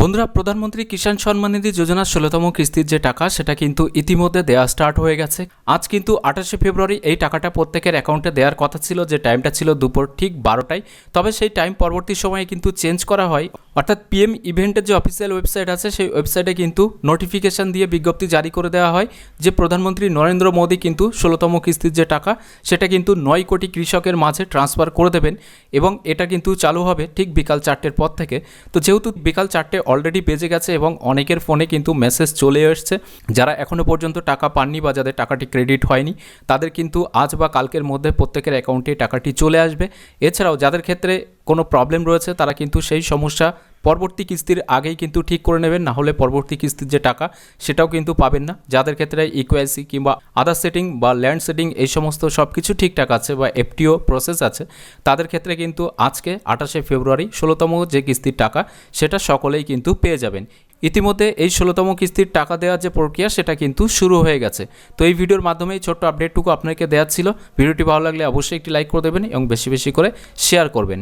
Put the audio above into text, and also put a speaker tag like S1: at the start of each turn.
S1: বন্ধুরা, প্রধানমন্ত্রী কিষাণ সম্মান নিধি যোজনার ষোলোতম কিস্তির যে টাকা, সেটা কিন্তু ইতিমধ্যে দেওয়া স্টার্ট হয়ে গেছে। আজ কিন্তু আঠাশে ফেব্রুয়ারি এই টাকাটা প্রত্যেকের অ্যাকাউন্টে দেওয়ার কথা ছিল যে টাইমটা ছিল দুপুর ঠিক বারোটায়। তবে সেই টাইম পরবর্তী সময়ে কিন্তু চেঞ্জ করা হয়। অর্থাৎ পিএম ইভেন্টের যে অফিসিয়াল ওয়েবসাইট আছে, সেই ওয়েবসাইটে কিন্তু নোটিফিকেশন দিয়ে বিজ্ঞপ্তি জারি করে দেওয়া হয় যে প্রধানমন্ত্রী নরেন্দ্র মোদী কিন্তু ষোলোতম কিস্তির যে টাকা, সেটা কিন্তু নয় কোটি কৃষকের মাঝে ট্রান্সফার করে দেবেন এবং এটা কিন্তু চালু হবে ঠিক বিকাল চারটের পর থেকে। তো যেহেতু বিকাল চারটে অলরেডি বেজে গেছে এবং অনেকের ফোনে কিন্তু মেসেজ চলে এসছে। যারা এখনও পর্যন্ত টাকা পাননি বা যাদের টাকাটি ক্রেডিট হয়নি, তাদের কিন্তু আজ বা কালকের মধ্যে প্রত্যেকের অ্যাকাউন্টে টাকাটি চলে আসবে। এছাড়াও যাদের ক্ষেত্রে কোনো প্রবলেম রয়েছে, তারা কিন্তু সেই সমস্যা পরবর্তী কিস্তির আগেই কিন্তু ঠিক করে নেবেন, না হলে পরবর্তী কিস্তির যে টাকা, সেটাও কিন্তু পাবেন না। যাদের ক্ষেত্রে ইকুয়াইসি কিংবা আদার সেটিং বা ল্যান্ড সেটিং এই সমস্ত সব কিছু ঠিকঠাক আছে বা এফটিও প্রসেস আছে, তাদের ক্ষেত্রে কিন্তু আজকে আঠাশে ফেব্রুয়ারি ষোলোতম যে কিস্তির টাকা, সেটা সকলেই কিন্তু পেয়ে যাবেন। ইতিমধ্যে এই ষোলোতম কিস্তির টাকা দেওয়ার যে প্রক্রিয়া, সেটা কিন্তু শুরু হয়ে গেছে। তো এই ভিডিওর মাধ্যমে এই ছোট্ট আপডেটটুকু আপনাকে দেওয়া ছিল। ভিডিওটি ভালো লাগলে অবশ্যই একটি লাইক করে দেবেন এবং বেশি বেশি করে শেয়ার করবেন।